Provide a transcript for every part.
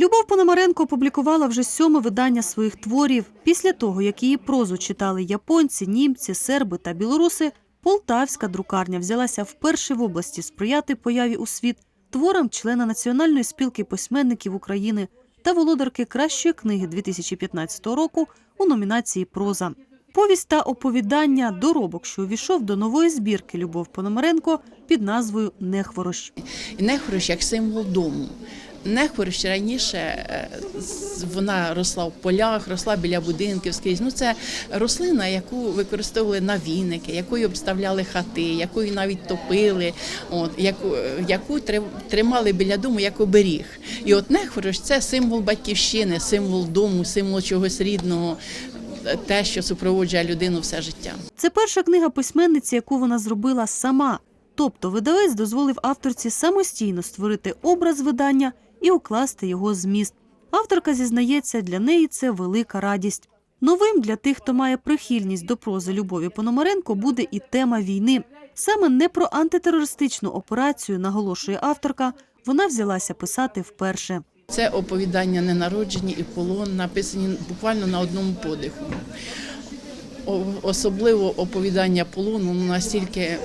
Любов Пономаренко опублікувала вже сьоме видання своїх творів. Після того, як її прозу читали японці, німці, серби та білоруси, полтавська друкарня взялася вперше в області сприяти появі у світ творам члена Національної спілки письменників України та володарки кращої книги 2015 року у номінації Проза. Повість та оповідання доробок, що увійшов до нової збірки Любов Пономаренко під назвою Нехворощ. Нехворощ як символ дому. Нехворощ раніше е, вона росла в полях, росла біля будинків скрізь. Ну це рослина, яку використовували на віники, якою обставляли хати, якою навіть топили, от яку, яку трим- тримали біля дому як оберіг. І от нехворощ це символ батьківщини, символ дому, символ чогось рідного, те, що супроводжує людину все життя. Це перша книга письменниці, яку вона зробила сама. Тобто видавець дозволив авторці самостійно створити образ видання і укласти його зміст. Авторка зізнається, для неї це велика радість. Новим для тих, хто має прихильність до прози Любові Пономаренко, буде і тема війни. Саме не про антитерористичну операцію, наголошує авторка, вона взялася писати вперше. Це оповідання ненароджені і полон написані буквально на одному подиху. Особливо оповідання полону ну, настільки,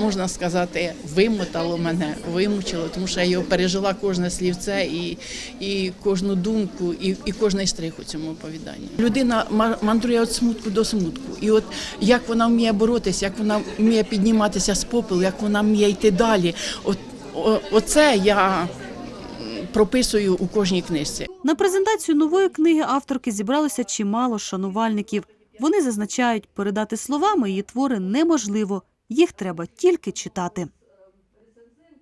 можна сказати, вимотало мене, вимучило, тому що я його пережила кожне слівце і, і кожну думку, і, і кожний штрих у цьому оповіданні. Людина ма- мандрує від смутку до смутку. І от як вона вміє боротися, як вона вміє підніматися з попелу, як вона вміє йти далі. От, оце я прописую у кожній книжці. На презентацію нової книги авторки зібралося чимало шанувальників. Вони зазначають, передати словами її твори неможливо, їх треба тільки читати.